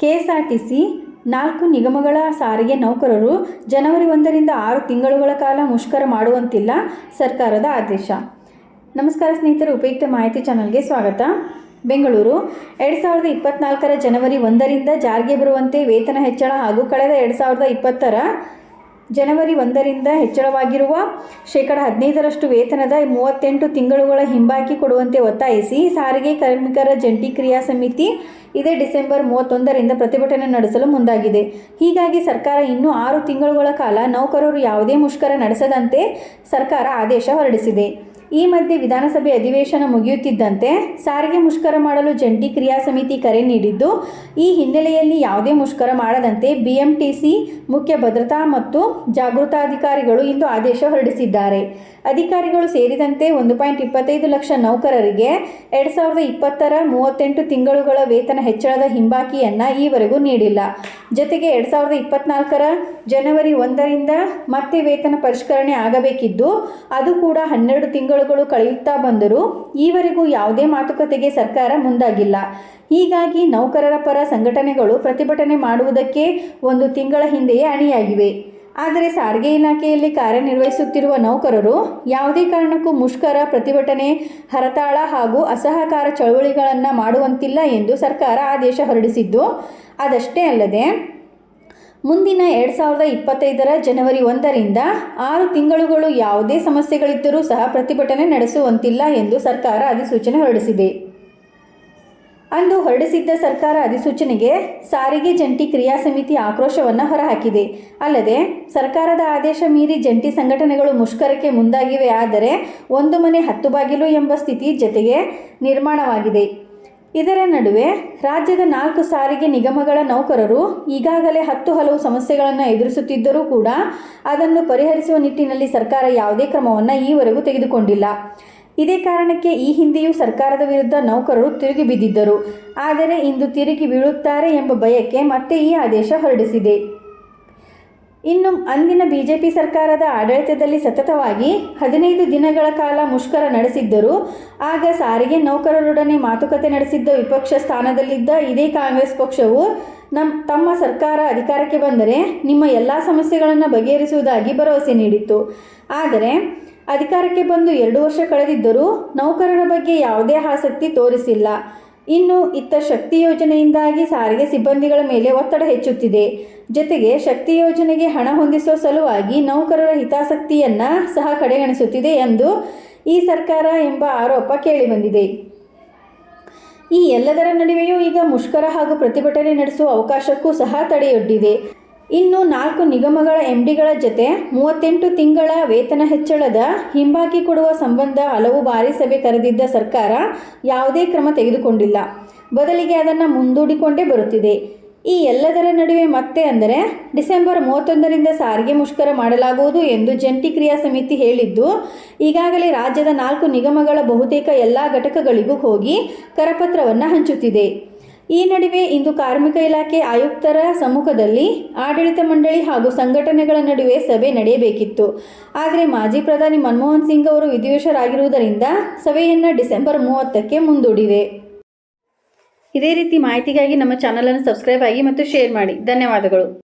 KSRTC ನಾಲ್ಕು ನಿಗಮಗಳ ಸಾರಿಗೆ ನೌಕರರು ಜನವರಿ ಒಂದರಿಂದ ಆರು ತಿಂಗಳುಗಳ ಕಾಲ ಮುಷ್ಕರ ಮಾಡುವಂತಿಲ್ಲ ಸರ್ಕಾರದ ಆದೇಶ. ನಮಸ್ಕಾರ ಸ್ನೇಹಿತರೆ, ಉಪಯುಕ್ತ ಮಾಹಿತಿ ಚಾನಲ್ಗೆ ಸ್ವಾಗತ. ಬೆಂಗಳೂರು, ಎರಡು ಸಾವಿರದ ಇಪ್ಪತ್ನಾಲ್ಕರ ಜನವರಿ ಒಂದರಿಂದ ಜಾರಿಗೆ ಬರುವಂತೆ ವೇತನ ಹೆಚ್ಚಳ ಹಾಗೂ ಕಳೆದ ಎರಡು ಸಾವಿರದ ಇಪ್ಪತ್ತರ ಜನವರಿ ಒಂದರಿಂದ ಹೆಚ್ಚಳವಾಗಿರುವ ಶೇಕಡ ಹದಿನೈದರಷ್ಟು ವೇತನದ ಮೂವತ್ತೆಂಟು ತಿಂಗಳುಗಳ ಹಿಂಬಾಕಿ ಕೊಡುವಂತೆ ಒತ್ತಾಯಿಸಿ ಸಾರಿಗೆ ಕಾರ್ಮಿಕರ ಜಂಟಿ ಕ್ರಿಯಾ ಸಮಿತಿ ಇದೇ ಡಿಸೆಂಬರ್ ಮೂವತ್ತೊಂದರಿಂದ ಪ್ರತಿಭಟನೆ ನಡೆಸಲು ಮುಂದಾಗಿದೆ. ಹೀಗಾಗಿ ಸರ್ಕಾರ ಇನ್ನೂ ಆರು ತಿಂಗಳುಗಳ ಕಾಲ ನೌಕರರು ಯಾವುದೇ ಮುಷ್ಕರ ನಡೆಸದಂತೆ ಸರ್ಕಾರ ಆದೇಶ ಹೊರಡಿಸಿದೆ. ಈ ಮಧ್ಯೆ ವಿಧಾನಸಭೆ ಅಧಿವೇಶನ ಮುಗಿಯುತ್ತಿದ್ದಂತೆ ಸಾರಿಗೆ ಮುಷ್ಕರ ಮಾಡಲು ಜಂಟಿ ಕ್ರಿಯಾ ಸಮಿತಿ ಕರೆ ನೀಡಿದ್ದು, ಈ ಹಿನ್ನೆಲೆಯಲ್ಲಿ ಯಾವುದೇ ಮುಷ್ಕರ ಮಾಡದಂತೆ ಬಿಎಂಟಿಸಿ ಮುಖ್ಯ ಭದ್ರತಾ ಮತ್ತು ಜಾಗೃತಾಧಿಕಾರಿಗಳು ಇಂದು ಆದೇಶ ಹೊರಡಿಸಿದ್ದಾರೆ. ಅಧಿಕಾರಿಗಳು ಸೇರಿದಂತೆ ಒಂದು ಪಾಯಿಂಟ್ ಇಪ್ಪತ್ತೈದು ಲಕ್ಷ ನೌಕರರಿಗೆ ಎರಡು ಸಾವಿರದ ಇಪ್ಪತ್ತರ ಮೂವತ್ತೆಂಟು ತಿಂಗಳುಗಳ ವೇತನ ಹೆಚ್ಚಳದ ಹಿಂಬಾಕಿಯನ್ನು ಈವರೆಗೂ ನೀಡಿಲ್ಲ. ಜೊತೆಗೆ ಎರಡು ಸಾವಿರದ ಇಪ್ಪತ್ನಾಲ್ಕರ ಜನವರಿ ಒಂದರಿಂದ ಮತ್ತೆ ವೇತನ ಪರಿಷ್ಕರಣೆ ಆಗಬೇಕಿದ್ದು, ಅದು ಕೂಡ ಹನ್ನೆರಡು ತಿಂಗಳುಗಳು ಕಳೆಯುತ್ತಾ ಬಂದರೂ ಈವರೆಗೂ ಯಾವುದೇ ಮಾತುಕತೆಗೆ ಸರ್ಕಾರ ಮುಂದಾಗಿಲ್ಲ. ಹೀಗಾಗಿ ನೌಕರರ ಪರ ಸಂಘಟನೆಗಳು ಪ್ರತಿಭಟನೆ ಮಾಡುವುದಕ್ಕೆ ಒಂದು ತಿಂಗಳ ಹಿಂದೆಯೇ ಅಣಿಯಾಗಿವೆ. ಆದರೆ ಸಾರಿಗೆ ಇಲಾಖೆಯಲ್ಲಿ ಕಾರ್ಯನಿರ್ವಹಿಸುತ್ತಿರುವ ನೌಕರರು ಯಾವುದೇ ಕಾರಣಕ್ಕೂ ಮುಷ್ಕರ, ಪ್ರತಿಭಟನೆ, ಹರತಾಳ ಹಾಗೂ ಅಸಹಕಾರ ಚಳವಳಿಗಳನ್ನು ಮಾಡುವಂತಿಲ್ಲ ಎಂದು ಸರ್ಕಾರ ಆದೇಶ ಹೊರಡಿಸಿದ್ದು, ಅದಷ್ಟೇ ಅಲ್ಲದೆ ಮುಂದಿನ ಎರಡು ಸಾವಿರದ ಇಪ್ಪತ್ತೈದರ ಜನವರಿ ಒಂದರಿಂದ ಆರು ತಿಂಗಳುಗಳು ಯಾವುದೇ ಸಮಸ್ಯೆಗಳಿದ್ದರೂ ಸಹ ಪ್ರತಿಭಟನೆ ನಡೆಸುವಂತಿಲ್ಲ ಎಂದು ಸರ್ಕಾರ ಅಧಿಸೂಚನೆ ಹೊರಡಿಸಿದೆ. ಅಂದು ಹೊರಡಿಸಿದ್ದ ಸರ್ಕಾರ ಅಧಿಸೂಚನೆಗೆ ಸಾರಿಗೆ ಜಂಟಿ ಕ್ರಿಯಾ ಸಮಿತಿ ಆಕ್ರೋಶವನ್ನು ಹೊರಹಾಕಿದೆ. ಅಲ್ಲದೆ, ಸರ್ಕಾರದ ಆದೇಶ ಮೀರಿ ಜಂಟಿ ಸಂಘಟನೆಗಳು ಮುಷ್ಕರಕ್ಕೆ ಮುಂದಾಗಿವೆ ಆದರೆ ಒಂದು ಮನೆ ಹತ್ತು ಬಾಗಿಲು ಎಂಬ ಸ್ಥಿತಿ ಜತೆಗೆ ನಿರ್ಮಾಣವಾಗಿದೆ. ಇದರ ನಡುವೆ ರಾಜ್ಯದ ನಾಲ್ಕು ಸಾರಿಗೆ ನಿಗಮಗಳ ನೌಕರರು ಈಗಾಗಲೇ ಹತ್ತು ಹಲವು ಸಮಸ್ಯೆಗಳನ್ನು ಎದುರಿಸುತ್ತಿದ್ದರೂ ಕೂಡ ಅದನ್ನು ಪರಿಹರಿಸುವ ನಿಟ್ಟಿನಲ್ಲಿ ಸರ್ಕಾರ ಯಾವುದೇ ಕ್ರಮವನ್ನು ಈವರೆಗೂ ತೆಗೆದುಕೊಂಡಿಲ್ಲ. ಇದೇ ಕಾರಣಕ್ಕೆ ಈ ಹಿಂದೆಯೂ ಸರ್ಕಾರದ ವಿರುದ್ಧ ನೌಕರರು ತಿರುಗಿ ಬಿದ್ದಿದ್ದರು. ಆದರೆ ಇಂದು ತಿರುಗಿ ಬೀಳುತ್ತಾರೆ ಎಂಬ ಭಯಕ್ಕೆ ಮತ್ತೆ ಈ ಆದೇಶ ಹೊರಡಿಸಿದೆ. ಇನ್ನು ಅಂದಿನ ಬಿಜೆಪಿ ಸರ್ಕಾರದ ಆಡಳಿತದಲ್ಲಿ ಸತತವಾಗಿ ಹದಿನೈದು ದಿನಗಳ ಕಾಲ ಮುಷ್ಕರ ನಡೆಸಿದ್ದರು. ಆಗ ಸಾರಿಗೆ ನೌಕರರೊಡನೆ ಮಾತುಕತೆ ನಡೆಸಿದ್ದ ವಿಪಕ್ಷ ಸ್ಥಾನದಲ್ಲಿದ್ದ ಇದೇ ಕಾಂಗ್ರೆಸ್ ಪಕ್ಷವು ನಮ್ಮ ತಮ್ಮ ಸರ್ಕಾರ ಅಧಿಕಾರಕ್ಕೆ ಬಂದರೆ ನಿಮ್ಮ ಎಲ್ಲ ಸಮಸ್ಯೆಗಳನ್ನು ಬಗೆಹರಿಸುವುದಾಗಿ ಭರವಸೆ ನೀಡಿತ್ತು. ಆದರೆ ಅಧಿಕಾರಕ್ಕೆ ಬಂದು ಎರಡು ವರ್ಷ ಕಳೆದಿದ್ದರೂ ನೌಕರರ ಬಗ್ಗೆ ಯಾವುದೇ ಆಸಕ್ತಿ ತೋರಿಸಿಲ್ಲ. ಇನ್ನು ಇತ್ತ ಶಕ್ತಿ ಯೋಜನೆಯಿಂದಾಗಿ ಸಾರಿಗೆ ಸಿಬ್ಬಂದಿಗಳ ಮೇಲೆ ಒತ್ತಡ ಹೆಚ್ಚುತ್ತಿದೆ. ಜೊತೆಗೆ ಶಕ್ತಿ ಯೋಜನೆಗೆ ಹಣ ಹೊಂದಿಸುವ ಸಲುವಾಗಿ ನೌಕರರ ಹಿತಾಸಕ್ತಿಯನ್ನು ಸಹ ಕಡೆಗಣಿಸುತ್ತಿದೆ ಎಂದು ಈ ಸರ್ಕಾರ ಎಂಬ ಆರೋಪ ಕೇಳಿಬಂದಿದೆ. ಈ ಎಲ್ಲದರ ನಡುವೆಯೂ ಈಗ ಮುಷ್ಕರ ಹಾಗೂ ಪ್ರತಿಭಟನೆ ನಡೆಸುವ ಅವಕಾಶಕ್ಕೂ ಸಹ ತಡೆಯೊಡ್ಡಿದೆ. ಇನ್ನು ನಾಲ್ಕು ನಿಗಮಗಳ ಎಂಡಿಗಳ ಜೊತೆ ಮೂವತ್ತೆಂಟು ತಿಂಗಳ ವೇತನ ಹೆಚ್ಚಳದ ಹಿಂಬಾಕಿ ಕೊಡುವ ಸಂಬಂಧ ಹಲವು ಬಾರಿ ಸಭೆ ಕರೆದಿದ್ದ ಸರ್ಕಾರ ಯಾವುದೇ ಕ್ರಮ ತೆಗೆದುಕೊಂಡಿಲ್ಲ. ಬದಲಿಗೆ ಅದನ್ನು ಮುಂದೂಡಿಕೊಂಡೇ ಬರುತ್ತಿದೆ. ಈ ಎಲ್ಲದರ ನಡುವೆ ಮತ್ತೆ ಅಂದರೆ ಡಿಸೆಂಬರ್ ಮೂವತ್ತೊಂದರಿಂದ ಸಾರಿಗೆ ಮುಷ್ಕರ ಮಾಡಲಾಗುವುದು ಎಂದು ಜಂಟಿ ಕ್ರಿಯಾ ಸಮಿತಿ ಹೇಳಿದ್ದು, ಈಗಾಗಲೇ ರಾಜ್ಯದ ನಾಲ್ಕು ನಿಗಮಗಳ ಬಹುತೇಕ ಎಲ್ಲ ಘಟಕಗಳಿಗೂ ಹೋಗಿ ಕರಪತ್ರವನ್ನು ಹಂಚುತ್ತಿದೆ. ಈ ನಡುವೆ ಇಂದು ಕಾರ್ಮಿಕ ಇಲಾಖೆ ಆಯುಕ್ತರ ಸಮ್ಮುಖದಲ್ಲಿ ಆಡಳಿತ ಮಂಡಳಿ ಹಾಗೂ ಸಂಘಟನೆಗಳ ನಡುವೆ ಸಭೆ ನಡೆಯಬೇಕಿತ್ತು. ಆದರೆ ಮಾಜಿ ಪ್ರಧಾನಿ ಮನಮೋಹನ್ ಸಿಂಗ್ ಅವರು ವಿಧಿವೇಶರಾಗಿರುವುದರಿಂದ ಸಭೆಯನ್ನು ಡಿಸೆಂಬರ್ ಮೂವತ್ತಕ್ಕೆ ಮುಂದೂಡಿದೆ. ಇದೇ ರೀತಿ ಮಾಹಿತಿಗಾಗಿ ನಮ್ಮ ಚಾನಲನ್ನು ಸಬ್ಸ್ಕ್ರೈಬ್ ಆಗಿ ಮತ್ತು ಶೇರ್ ಮಾಡಿ. ಧನ್ಯವಾದಗಳು.